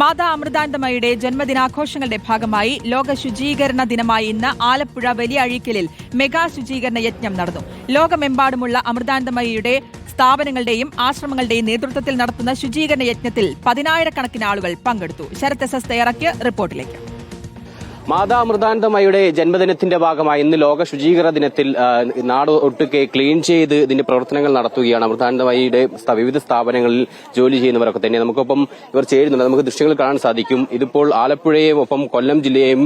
മാതാ അമൃതാനന്ദമയുടെ ജന്മദിനാഘോഷങ്ങളുടെ ഭാഗമായി ലോക ശുചീകരണ ദിനമായി ഇന്ന് ആലപ്പുഴ വലിയ അഴീക്കലിൽ മെഗാ ശുചീകരണ യജ്ഞം നടന്നു. ലോകമെമ്പാടുമുള്ള അമൃതാനന്ദമയുടെ സ്ഥാപനങ്ങളുടെയും ആശ്രമങ്ങളുടെയും നേതൃത്വത്തിൽ നടത്തുന്ന ശുചീകരണ യജ്ഞത്തിൽ പതിനായിരക്കണക്കിന് ആളുകൾ പങ്കെടുത്തു. ശരത് എസ് എസ് തയ്യാറാക്കിയ റിപ്പോർട്ടിലേക്ക്. മാതാ അമൃതാനന്ദമയുടെ ജന്മദിനത്തിന്റെ ഭാഗമായി ഇന്ന് ലോക ശുചീകരണ ദിനത്തിൽ നാട് ഒട്ടുക്കെ ക്ലീൻ ചെയ്ത് ഇതിന്റെ പ്രവർത്തനങ്ങൾ നടത്തുകയാണ്. അമൃതാനന്ദമയുടെ വിവിധ സ്ഥാപനങ്ങളിൽ ജോലി ചെയ്യുന്നവരൊക്കെ തന്നെ. നമുക്കൊപ്പം ഇവർ ചേരുന്നുണ്ട്. നമുക്ക് ദൃശ്യങ്ങൾ കാണാൻ സാധിക്കും. ഇതിപ്പോൾ ആലപ്പുഴയെയും ഒപ്പം കൊല്ലം ജില്ലയെയും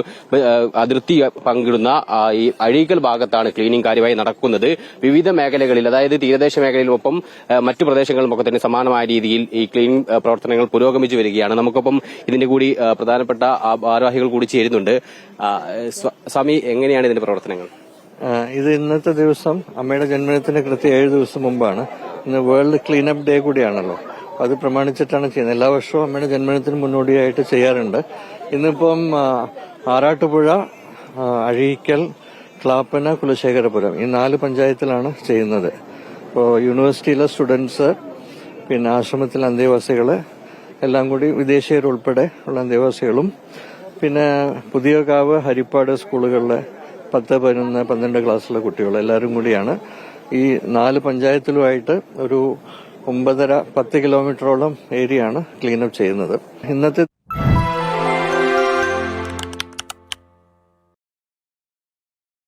അതിർത്തി പങ്കിടുന്ന ഈ അഴീക്കൽ ഭാഗത്താണ് ക്ലീനിംഗ് കാര്യമായി നടക്കുന്നത്. വിവിധ മേഖലകളിൽ അതായത് തീരദേശ മേഖലയിലും ഒപ്പം മറ്റു പ്രദേശങ്ങളിലും ഒക്കെ തന്നെ സമാനമായ രീതിയിൽ ഈ ക്ലീനിംഗ് പ്രവർത്തനങ്ങൾ പുരോഗമിച്ചു വരികയാണ്. നമുക്കൊപ്പം ഇതിന്റെ കൂടി പ്രധാനപ്പെട്ട ഭാരവാഹികൾ കൂടി ചേരുന്നുണ്ട്. സ്വാമി എങ്ങനെയാണ് ഇതിന്റെ പ്രവർത്തനങ്ങൾ? ഇത് ഇന്നത്തെ ദിവസം അമ്മയുടെ ജന്മദിനത്തിന് കൃത്യം ഏഴ് ദിവസം മുമ്പാണ്. ഇന്ന് വേൾഡ് ക്ലീനപ്പ് ഡേ കൂടിയാണല്ലോ. അത് പ്രമാണിച്ചിട്ടാണ് ചെയ്യുന്നത്. എല്ലാ വർഷവും അമ്മയുടെ ജന്മദിനത്തിന് മുന്നോടിയായിട്ട് ചെയ്യാറുണ്ട്. ഇന്നിപ്പം ആറാട്ടുപുഴ അഴീക്കൽ ക്ലാപ്പന കുലശേഖരപുരം ഈ നാല് പഞ്ചായത്തിലാണ് ചെയ്യുന്നത്. ഇപ്പോൾ യൂണിവേഴ്സിറ്റിയിലെ സ്റ്റുഡൻസ് പിന്നെ ആശ്രമത്തിലെ അന്തേവാസികൾ എല്ലാം കൂടി വിദേശീയരുൾപ്പെടെ ഉള്ള അന്തേവാസികളും പിന്നെ പുതിയ പുതിയകാവ് ഹരിപ്പാട് സ്കൂളുകളിലെ പത്ത് പതിനൊന്ന് പന്ത്രണ്ട് ക്ലാസ്സിലെ കുട്ടികൾ എല്ലാവരും കൂടിയാണ്. ഈ നാല് പഞ്ചായത്തിലുമായിട്ട് ഒരു ഒമ്പതര പത്ത് കിലോമീറ്ററോളം ഏരിയ ആണ് ക്ലീനപ്പ് ചെയ്യുന്നത്. ഇന്നത്തെ